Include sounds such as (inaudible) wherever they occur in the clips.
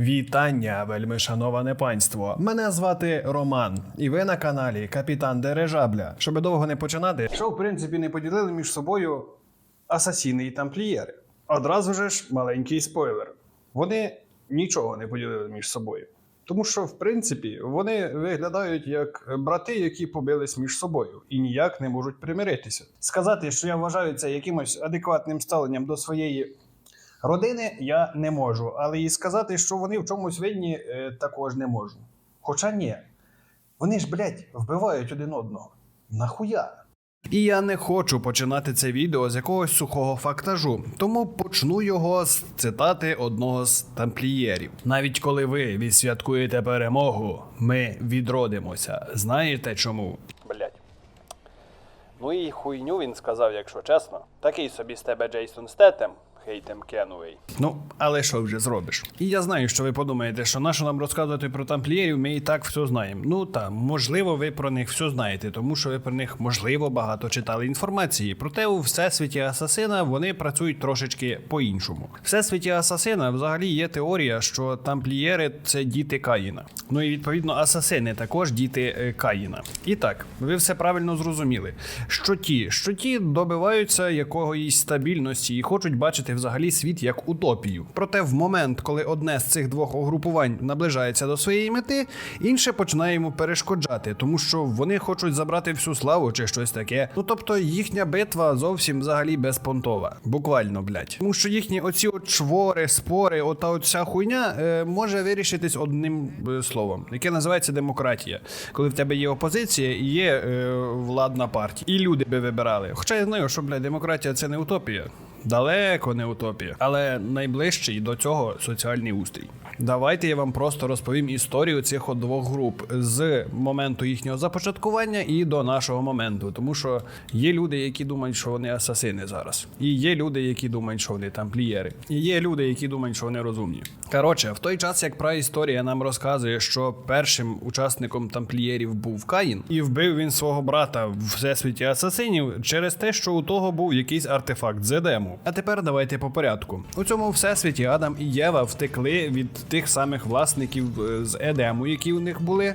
Вітання, вельми шановане панство. Мене звати Роман, і ви на каналі Капітан Дирижабля. Щоб довго не починати, що в принципі не поділили між собою асасіни і тамплієри. Одразу же ж маленький спойлер. Вони нічого не поділили між собою. Тому що, в принципі, вони виглядають як брати, які побились між собою і ніяк не можуть примиритися. Сказати, що я вважаю це якимось адекватним ставленням до своєї Родини я не можу, але і сказати, що вони в чомусь винні, е, також не можу. Хоча ні. Вони ж, блядь, вбивають один одного. Нахуя? І я не хочу починати це відео з якогось сухого фактажу, тому почну його з цитати одного з тамплієрів. Навіть коли ви відсвяткуєте перемогу, ми відродимося. Знаєте чому? Блять. Ну і хуйню він сказав, якщо чесно. Такий собі з тебе Джейсон Стетем, хейтем Кенуей. Ну, але що вже зробиш? І я знаю, що ви подумаєте, що нащо нам розказувати про тамплієрів, ми і так все знаємо. Ну та можливо, ви про них все знаєте, тому що ви про них можливо багато читали інформації. Проте у всесвіті Асасина вони працюють трошечки по-іншому. Всесвіті Асасина взагалі є теорія, що тамплієри це діти Каїна. Ну і відповідно асасини також діти е, Каїна. І так, ви все правильно зрозуміли. Що ті, що ті добиваються якоїсь стабільності і хочуть бачити взагалі світ як утопію. Проте в момент, коли одне з цих двох угрупувань наближається до своєї мети, інше починає йому перешкоджати, тому що вони хочуть забрати всю славу чи щось таке. Ну тобто їхня битва зовсім взагалі безпонтова. Буквально, блядь. Тому що їхні оці от чвори, спори, ота от вся хуйня е, може вирішитись одним е, словом, яке називається демократія. Коли в тебе є опозиція і є е, владна партія. І люди би вибирали. Хоча я знаю, що блядь, демократія це не утопія. Далеко не утопія, але найближчий до цього соціальний устрій. Давайте я вам просто розповім історію цих двох груп з моменту їхнього започаткування і до нашого моменту. Тому що є люди, які думають, що вони асасини зараз, і є люди, які думають, що вони тамплієри, і є люди, які думають, що вони розумні. Коротше, в той час, як праісторія нам розказує, що першим учасником тамплієрів був Каїн, і вбив він свого брата в всесвіті асасинів через те, що у того був якийсь артефакт з А тепер давайте по порядку. У цьому всесвіті Адам і Єва втекли від тих самих власників е, з Едему, які у них були.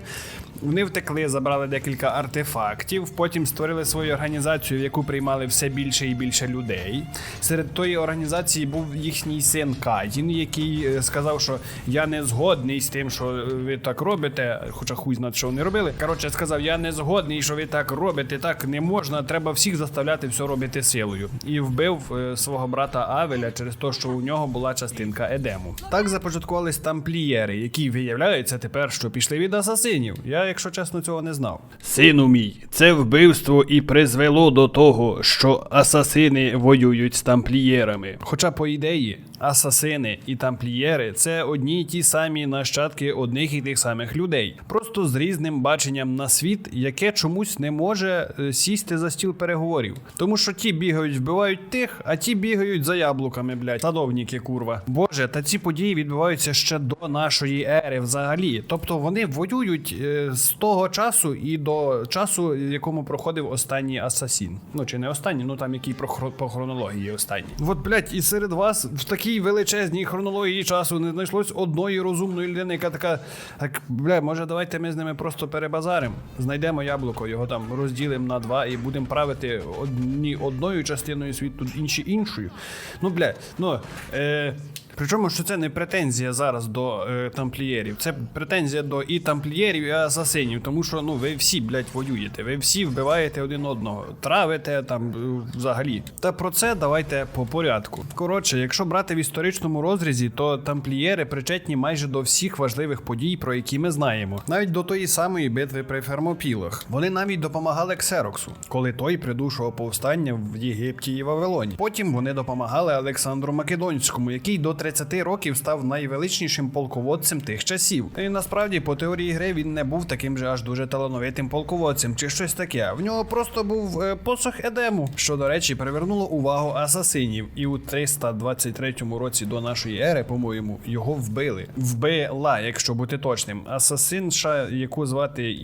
Вони втекли, забрали декілька артефактів, потім створили свою організацію, в яку приймали все більше і більше людей. Серед тої організації був їхній син Каїн, який е, сказав, що я не згодний з тим, що ви так робите, хоча хуй знає, що вони робили. Коротше, сказав, я не згодний, що ви так робите, так не можна, треба всіх заставляти все робити силою. І вбив е, свого брата Авеля через те, що у нього була частинка Едему. Так започаткувались тамплієри, які виявляються тепер, що пішли від асасинів. Я, якщо чесно, цього не знав. Сину мій, це вбивство і призвело до того, що асасини воюють з тамплієрами. Хоча, по ідеї, асасини і тамплієри це одні й ті самі нащадки одних і тих самих людей, просто з різним баченням на світ, яке чомусь не може е, сісти за стіл переговорів. Тому що ті бігають, вбивають тих, а ті бігають за яблуками, блядь, садовніки, курва. Боже, та ці події відбуваються ще до нашої ери взагалі. Тобто вони воюють е, з того часу і до часу, якому проходив останній асасін. Ну чи не останній, ну там який по хронології останній. От, блядь, і серед вас в такій величезній хронології часу не знайшлось одної розумної людини, яка така. Так, бля, може, давайте ми з ними просто перебазаримо. Знайдемо яблуко, його там розділимо на два і будемо правити одні одною частиною світу, інші іншою. Ну, бля, ну. Е, Причому, що це не претензія зараз до е, тамплієрів, це претензія до і тамплієрів, і асасинів, тому що ну ви всі, блядь, воюєте, ви всі вбиваєте один одного, травите там е, взагалі. Та про це давайте по порядку. Коротше, якщо брати в історичному розрізі, то тамплієри причетні майже до всіх важливих подій, про які ми знаємо, навіть до тої самої битви при Фермопілах. Вони навіть допомагали Ксероксу, коли той придушував повстання в Єгипті і Вавилоні. Потім вони допомагали Олександру Македонському, який до 30 років став найвеличнішим полководцем тих часів. І насправді, по теорії гри, він не був таким же аж дуже талановитим полководцем чи щось таке. В нього просто був е, посох Едему, що, до речі, привернуло увагу асасинів. І у 323 році до нашої ери, по-моєму, його вбили. Вбила, якщо бути точним. Асасинша, яку звати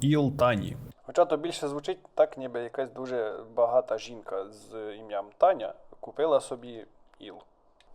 Ілтані. Хоча то більше звучить так, ніби якась дуже багата жінка з ім'ям Таня купила собі іл.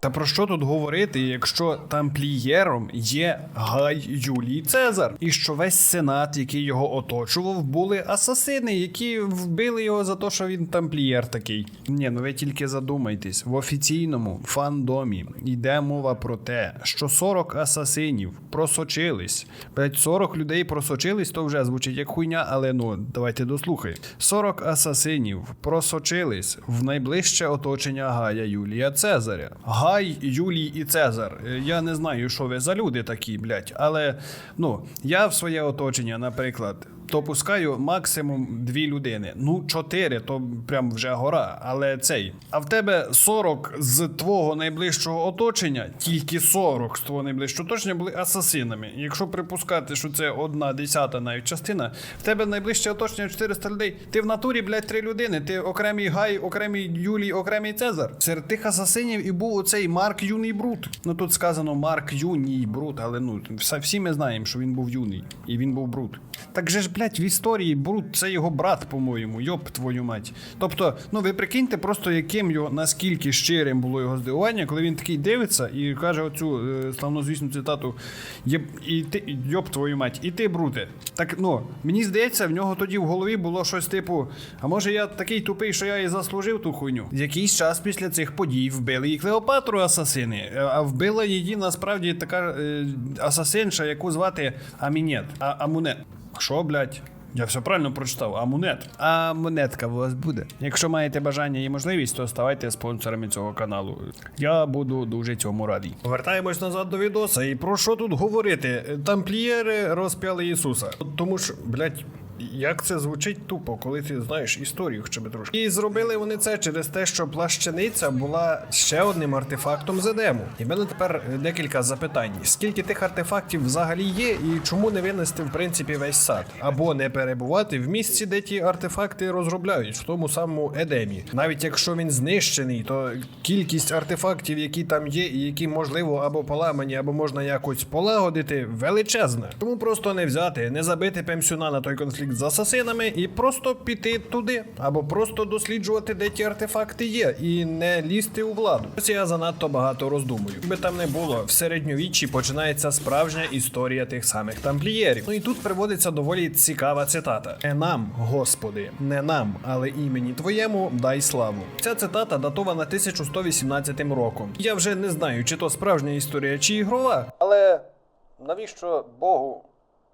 Та про що тут говорити, якщо тамплієром є Гай Юлій Цезар, і що весь сенат, який його оточував, були асасини, які вбили його за те, що він тамплієр такий. Ні, ну ви тільки задумайтесь, в офіційному фандомі йде мова про те, що 40 асасинів просочились. Блять, 40 людей просочились, то вже звучить як хуйня, але ну давайте дослухай. 40 асасинів просочились в найближче оточення Гая Юлія Цезаря. Гай, Юлій і Цезар. Е, Я не знаю, що ви за люди такі, блять, але ну я в своє оточення, наприклад. То пускаю максимум дві людини. Ну, чотири, то прям вже гора. Але цей. А в тебе 40 з твого найближчого оточення, тільки 40 з твого найближчого оточення були асасинами. Якщо припускати, що це одна десята навіть частина, в тебе найближче оточення 400 людей. Ти в натурі, блядь, три людини. Ти окремий Гай, окремий Юлій, окремий Цезар. Серед тих асасинів і був оцей Марк Юний Брут. Ну тут сказано Марк Юній Брут, але ну всі ми знаємо, що він був юний і він був Брут. Так же ж, блядь, в історії Брут це його брат, по-моєму, йоп твою мать. Тобто, ну ви прикиньте просто, яким його наскільки щирим було його здивування, коли він такий дивиться і каже оцю е, славнозвісну цитату: «Єб- і ти, йоп твою мать, і ти, Бруте. Так ну, мені здається, в нього тоді в голові було щось типу: а може я такий тупий, що я і заслужив ту хуйню? Якийсь час після цих подій вбили і Клеопатру асасини, а вбила її насправді така е, асасинша, яку звати Амінет. А, Амунет. Що, блядь? Я все правильно прочитав. Амунет. А монетка у вас буде. Якщо маєте бажання і можливість, то ставайте спонсорами цього каналу. Я буду дуже цьому радий. Повертаємось назад до відоса. І про що тут говорити? Тамплієри розп'яли Ісуса. Тому що, блядь. Як це звучить тупо, коли ти знаєш історію хоча б трошки. І зробили вони це через те, що плащаниця була ще одним артефактом з Едему. І в мене тепер е, декілька запитань: скільки тих артефактів взагалі є, і чому не винести в принципі весь сад? Або не перебувати в місці, де ті артефакти розробляють, в тому самому Едемі. Навіть якщо він знищений, то кількість артефактів, які там є, і які можливо або поламані, або можна якось полагодити, величезна. Тому просто не взяти, не забити пемсюна на той конфлікт з асасинами і просто піти туди, або просто досліджувати, де ті артефакти є, і не лізти у владу. Ось я занадто багато роздумую. Би там не було, в середньовіччі починається справжня історія тих самих тамплієрів. Ну і тут приводиться доволі цікава цитата: Не нам, Господи, не нам, але імені Твоєму дай славу. Ця цитата датована 1118 роком. Я вже не знаю, чи то справжня історія, чи ігрова, Але навіщо Богу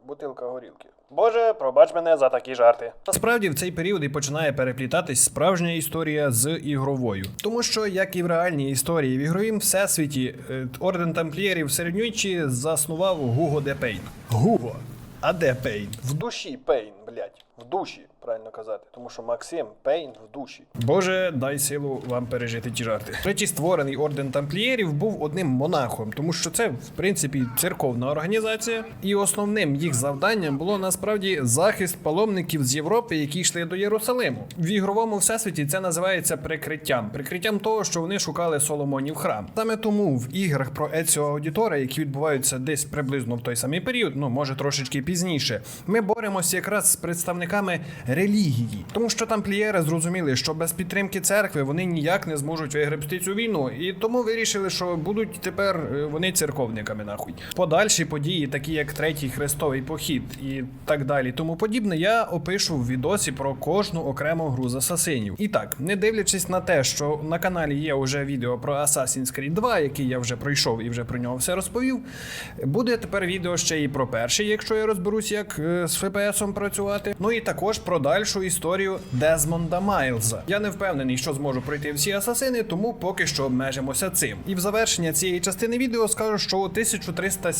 бутилка горілки? Боже, пробач мене за такі жарти. Насправді в цей період і починає переплітатись справжня історія з ігровою. Тому що, як і в реальній історії в ігровім всесвіті, е, орден тамплієрів середньовіччі заснував Гуго де Пейн. Гуго. А де Пейн? В душі Пейн, блять, В душі, правильно казати. Тому що Максим Пейн в душі. Боже, дай силу вам пережити ті жарти. Речі, створений орден тамплієрів був одним монахом, тому що це, в принципі, церковна організація, і основним їх завданням було насправді захист паломників з Європи, які йшли до Єрусалиму. В ігровому всесвіті це називається прикриттям. Прикриттям того, що вони шукали Соломонів храм. Саме тому в іграх про Еціо Аудітора, які відбуваються десь приблизно в той самий період, ну може трошечки пізніше, ми боремося якраз з представниками релігії, тому що тамплієри зрозуміли, що без підтримки церкви вони ніяк не зможуть вигребсти цю війну, і тому вирішили, що будуть тепер е, вони церковниками нахуй. Подальші події, такі як третій хрестовий похід і так далі, тому подібне, я опишу в відосі про кожну окрему гру з асасинів. І так, не дивлячись на те, що на каналі є вже відео про Assassin's Creed 2, який я вже пройшов і вже про нього все розповів. Буде тепер відео ще і про перший, якщо я розберусь, як е, з FPS працювати. Ну і також про дальшу історію Дезмонда Майлза. Я не впевнений, що зможу пройти всі асасини, тому поки що обмежимося цим. І в завершення цієї частини відео скажу, що у 1300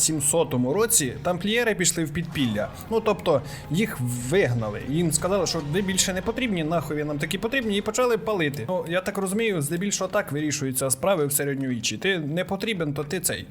році тамплієри пішли в підпілля. Ну тобто їх вигнали. Їм сказали, що ви більше не потрібні, нахуй нам такі потрібні, і почали палити. Ну я так розумію, здебільшого так вирішуються справи в середньовіччі. Ти не потрібен, то ти цей.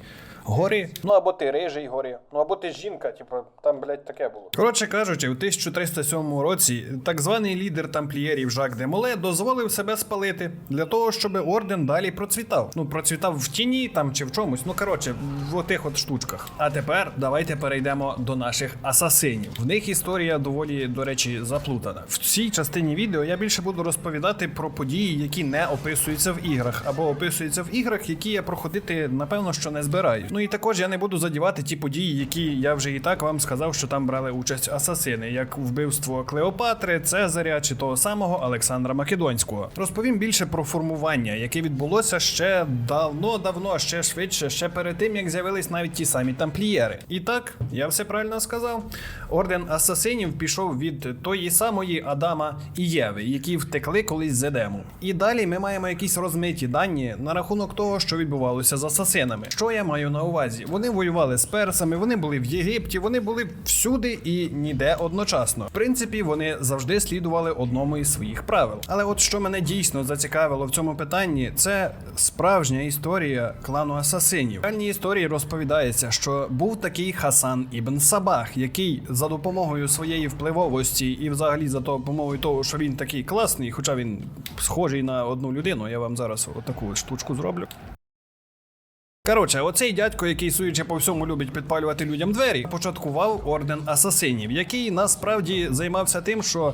Гори. Ну або ти рижий горі, ну або ти жінка, типу, там, блядь, таке було. Коротше кажучи, у 1307 році так званий лідер тамплієрів Жак де Моле дозволив себе спалити для того, щоб орден далі процвітав. Ну, процвітав в тіні там чи в чомусь. Ну коротше, в отих от штучках. А тепер давайте перейдемо до наших асасинів. В них історія доволі, до речі, заплутана. В цій частині відео я більше буду розповідати про події, які не описуються в іграх, або описуються в іграх, які я проходити напевно що не збираю. Ну і також я не буду задівати ті події, які я вже і так вам сказав, що там брали участь асасини, як вбивство Клеопатри, Цезаря чи того самого Олександра Македонського. Розповім більше про формування, яке відбулося ще давно-давно, ще швидше, ще перед тим, як з'явились навіть ті самі тамплієри. І так, я все правильно сказав. Орден асасинів пішов від тої самої Адама і Єви, які втекли колись з Едему. І далі ми маємо якісь розмиті дані на рахунок того, що відбувалося з асасинами. Що я маю на увазі? Вони воювали з персами, вони були в Єгипті, вони були всюди і ніде одночасно. В принципі, вони завжди слідували одному із своїх правил. Але от що мене дійсно зацікавило в цьому питанні, це справжня історія клану асасинів. В реальній історії розповідається, що був такий Хасан Ібн Сабах, який за допомогою своєї впливовості і взагалі за допомогою того, що він такий класний, хоча він схожий на одну людину. Я вам зараз отаку штучку зроблю. Коротше, оцей дядько, який суючи по всьому любить підпалювати людям двері, початкував орден асасинів, який насправді займався тим, що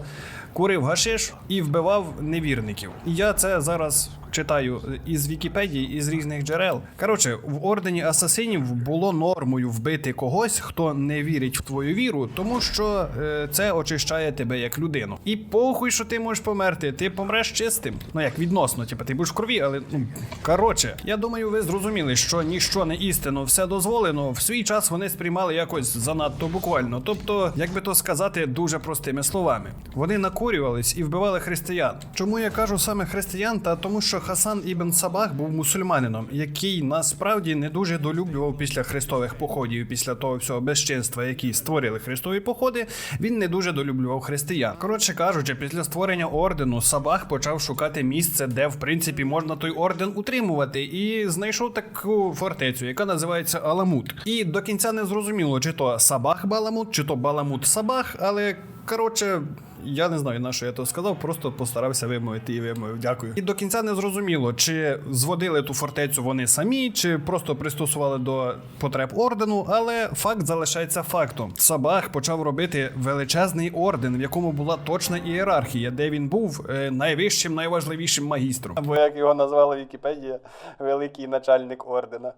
курив гашиш і вбивав невірників. І я це зараз читаю із Вікіпедії, із різних джерел. Коротше, в ордені асасинів було нормою вбити когось, хто не вірить в твою віру, тому що е, це очищає тебе як людину. І похуй, що ти можеш померти, ти помреш чистим. Ну як відносно, типу, ти будеш в крові, але ну коротше, я думаю, ви зрозуміли, що ніщо не істинно, все дозволено. В свій час вони сприймали якось занадто буквально. Тобто, як би то сказати, дуже простими словами. Вони накурювались і вбивали християн. Чому я кажу саме християн? Та тому, що Хасан Ібн Сабах був мусульманином, який насправді не дуже долюблював після хрестових походів, після того всього безчинства, які створили хрестові походи. Він не дуже долюблював християн. Коротше кажучи, після створення ордену Сабах почав шукати місце, де в принципі можна той орден утримувати, і знайшов таку фортецю, яка називається Аламут. І до кінця не зрозуміло, чи то Сабах Баламут, чи то Баламут Сабах, але коротше. Я не знаю, на що я то сказав, просто постарався вимовити і вимовив. Дякую. І до кінця не зрозуміло, чи зводили ту фортецю вони самі, чи просто пристосували до потреб ордену, але факт залишається фактом. Сабах почав робити величезний орден, в якому була точна ієрархія, де він був е, найвищим, найважливішим магістром. Або як його назвала Вікіпедія, великий начальник ордена.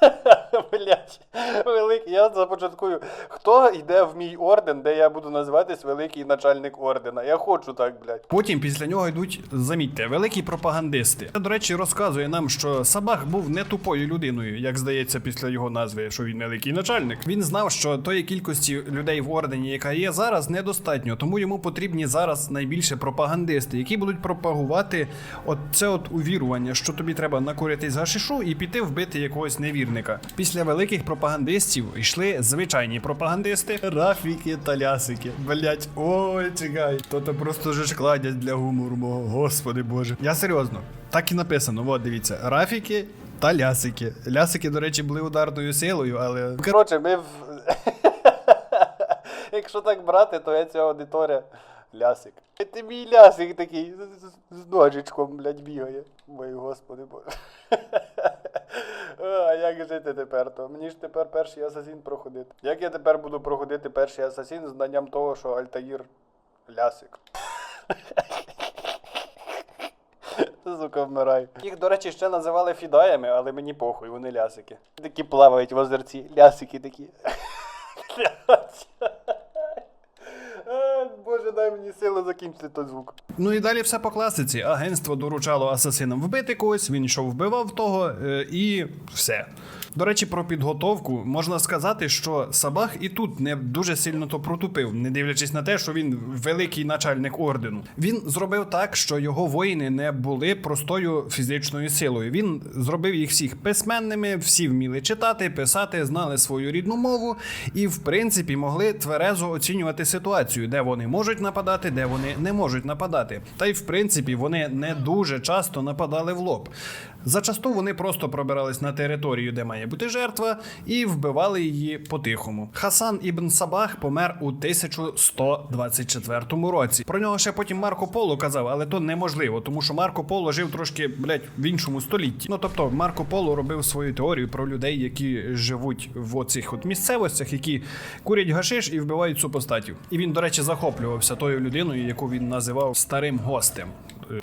(laughs) Блять, великий. Я започаткую. Хто йде в мій орден, де я буду називатись великий начальник ордена? Я хочу так, блять. Потім після нього йдуть, замітьте, великі пропагандисти. Це, до речі, розказує нам, що Сабах був не тупою людиною, як здається, після його назви, що він великий начальник. Він знав, що тої кількості людей в ордені, яка є зараз, недостатньо, тому йому потрібні зараз найбільше пропагандисти, які будуть пропагувати от це от увірування, що тобі треба накуритись гашишу і піти вбити якогось невірника. Після великих пропагандистів йшли звичайні пропагандисти, рафіки та лясики. Блять, ой, чекай, то то просто ж кладять для гумору мого, господи боже. Я серйозно, так і написано. От дивіться, рафіки та лясики. Лясики, до речі, були ударною силою, але Коротше, ми в. (laughs) Якщо так брати, то я ця аудиторія. Лясик. Ти мій лясик такий з- ножичком, блядь, бігає. Ой, господи боже. (laughs) А як жити тепер то? Мені ж тепер перший асасін проходити. Як я тепер буду проходити перший асасін з знанням того, що Альтаїр лясик? (laughs) Сука, вмираю. Їх, до речі, ще називали фідаями, але мені похуй, вони лясики. Такі плавають в озерці. Лясики такі. (laughs) Е, Боже, дай мені сили закінчити той звук. Ну і далі все по класиці. Агентство доручало асасинам вбити когось, він йшов вбивав того е, і все. До речі, про підготовку можна сказати, що Сабах і тут не дуже сильно то протупив, не дивлячись на те, що він великий начальник ордену. Він зробив так, що його воїни не були простою фізичною силою. Він зробив їх всіх письменними, всі вміли читати, писати, знали свою рідну мову і, в принципі, могли тверезо оцінювати ситуацію, де вони можуть нападати, де вони не можуть нападати. Та й в принципі вони не дуже часто нападали в лоб. Зачасту вони просто пробирались на територію, де має бути жертва, і вбивали її по-тихому. Хасан ібн Сабах помер у 1124 році. Про нього ще потім Марко Поло казав, але то неможливо, тому що Марко Поло жив трошки блядь, в іншому столітті. Ну тобто Марко Поло робив свою теорію про людей, які живуть в оцих от місцевостях, які курять гашиш і вбивають супостатів. І він, до речі, захоплювався тою людиною, яку він називав старим гостем.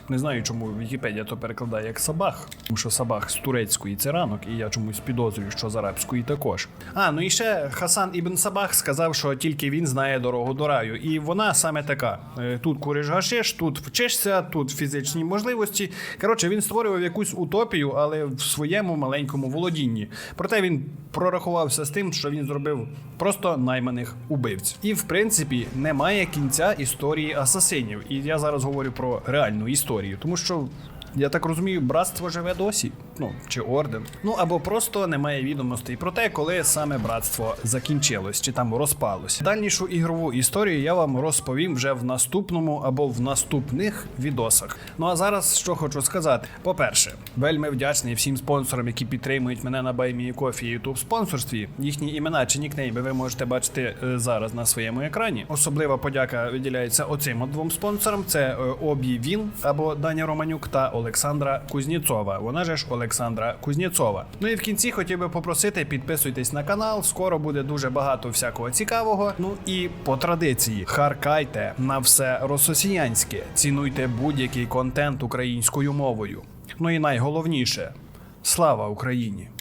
Не знаю, чому Вікіпедія то перекладає як Сабах, тому що Сабах з турецької це ранок, і я чомусь підозрюю, що з арабської також. А ну і ще Хасан Ібн Сабах сказав, що тільки він знає дорогу до раю, і вона саме така: Е, тут куриш гашиш, тут вчишся, тут фізичні можливості. Коротше, він створював якусь утопію, але в своєму маленькому володінні. Проте він прорахувався з тим, що він зробив просто найманих убивць. І в принципі немає кінця історії асасинів. І я зараз говорю про реальну історію, тому що. Я так розумію, братство живе досі, ну чи орден. Ну або просто немає відомостей про те, коли саме братство закінчилось чи там розпалось. Дальнішу ігрову історію я вам розповім вже в наступному або в наступних відосах. Ну а зараз що хочу сказати: по-перше, вельми вдячний всім спонсорам, які підтримують мене на BuyMeCoffee і YouTube спонсорстві. Їхні імена чи нікнейми ви можете бачити е, зараз на своєму екрані. Особлива подяка виділяється оцим двом спонсорам: це е, Обі Він або Даня Романюк та Олександра Кузнєцова. Вона же ж Олександра Кузнєцова. Ну і в кінці хотів би попросити підписуйтесь на канал. Скоро буде дуже багато всякого цікавого. Ну і по традиції харкайте на все рососіянське. Цінуйте будь-який контент українською мовою. Ну і найголовніше слава Україні!